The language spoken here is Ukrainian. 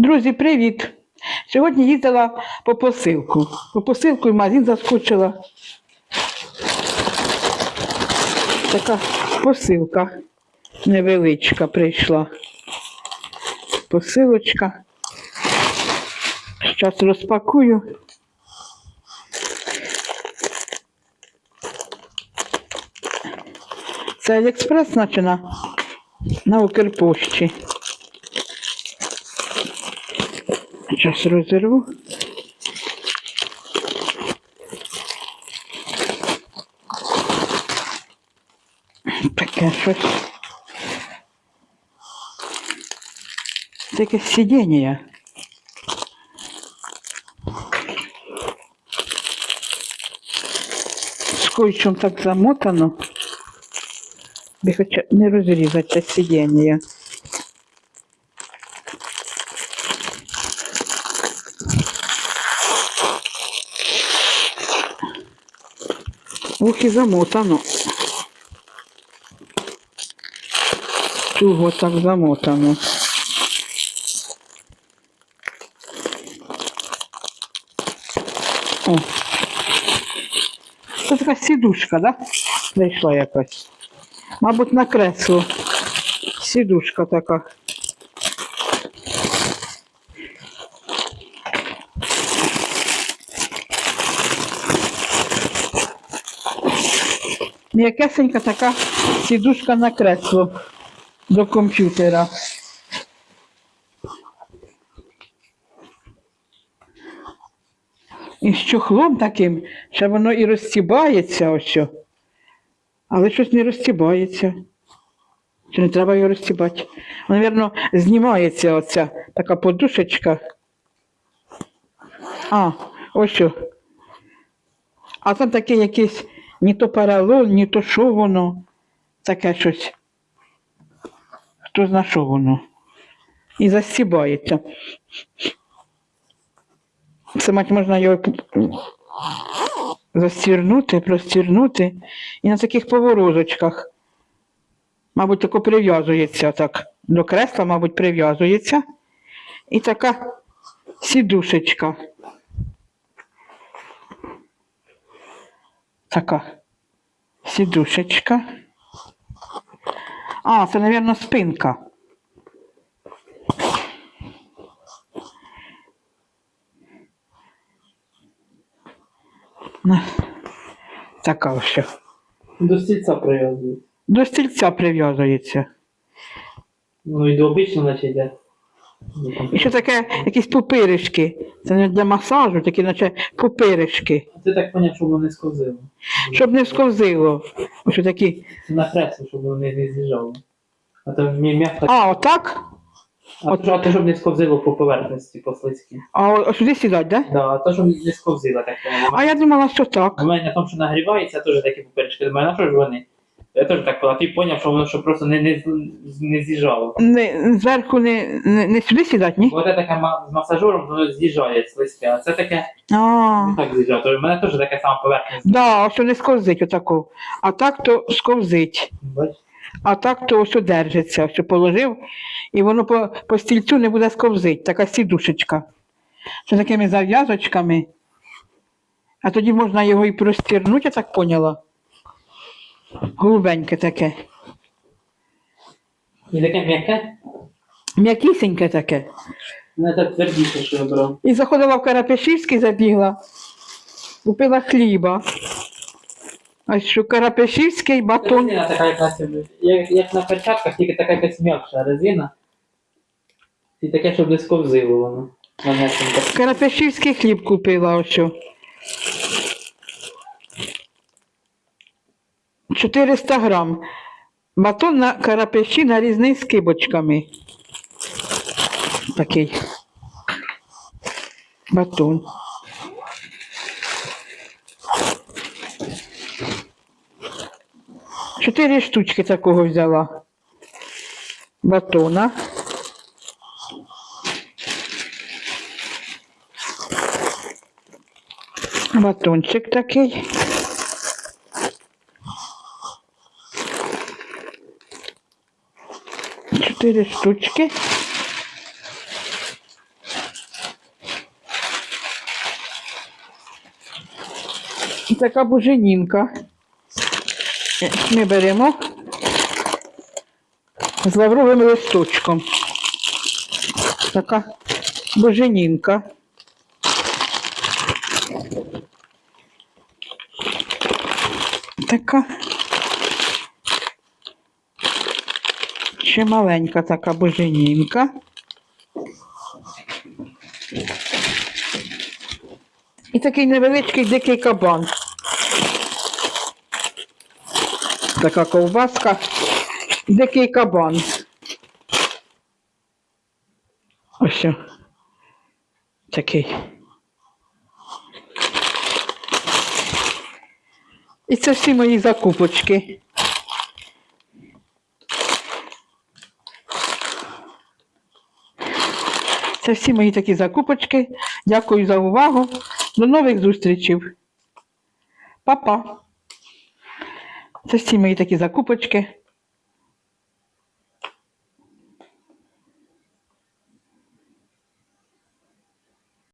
Друзі, привіт! Сьогодні їздила по посилку. По посилку і магазин заскочила. Така посилка невеличка прийшла. Посилочка. Зараз розпакую. Це Аліекспрес, наче на, Укрпошті. Зараз розірву. Таке щось. Це якесь сидіння. Скотчем так замотано. Би хоча не розрізати це сидіння. Ух, і замотано. Туго так замотано. О. Це така сідушка, да? Зайшла якась. Мабуть, на кресло. Сідушка така. М'якесенька така сідушка на кресло до комп'ютера. І з чохлом таким, що воно і розстібається ось. що. Але щось не розстібається. Чи не треба його розстібати? Навірно, знімається оця така подушечка. А, ось що. А там таке якесь ні то паралон, ні то що воно. Таке щось. Хто зна, що воно. І застібається. Це мать можна його застірнути, простірнути. І на таких поворозочках. Мабуть, тако прив'язується так. До кресла, мабуть, прив'язується. І така сідушечка. Така сідушечка. А, це, мабуть, спинка. Така ось. До стільця прив'язують. До стільця прив'язується. Ну і до обично, наче йде. І ще таке, якісь пупиришки. Це не для масажу, такі, наче пупиришки. Ти так поняв, щоб воно не сковзило. Щоб не сковзило. Ось такі. Це на кресло, щоб воно не з'їжджало. А то м'я- м'яко. А, отак? А, то, а то, щоб не сковзило по поверхності, по слизькі. А ось сюди сідать, да? Да, а то, щоб не сковзило так. А я думала, що так. У мене на тому, що нагрівається, теж такі пупирички. Думаю, на що ж вони? Я теж так. Ти поняв, що воно щоб просто не, не, не з'їжджало. Не, зверху не, не, не сюди сідать, ні? Бо це таке ма- з масажером, воно з'їжджає слизьке, а це таке А, не так з'їжджає. Тож У мене теж таке саме поверхність. да, ось не сковзить отако. А так то сковзить. Бачиш? А так то ось держиться, ось положив, і воно по, по стільцю не буде сковзить, така сідушечка. З такими зав'язочками. А тоді можна його і простірнути, я так поняла. Голубеньке таке. І таке м'яке. М'якісеньке таке. Не так твердіше, що я брав. І заходила в Карапешівський, забігла, купила хліба. А що Карапешівський батон. Резина така якась, як, як на перчатках, тільки така якась м'якша резина. І таке, щоб не сковзило воно. Манесенько. Карапешівський хліб купила ось. що. 400 грам. Батон на карапеші нарізний з кибочками. Такий. Батон. Чотири штучки такого взяла. Батона. Батончик такий. 4 штучки. Така буженінка. Ми беремо з лавровим листочком. Така боженінка. Така Ще маленька така буженінка. І такий невеличкий дикий кабан. Така ковбаска. Дикий кабан. Ось. Такий. І це всі мої закупочки. Це всі мої такі закупочки. Дякую за увагу. До нових зустрічей. Па-па. Це всі мої такі закупочки.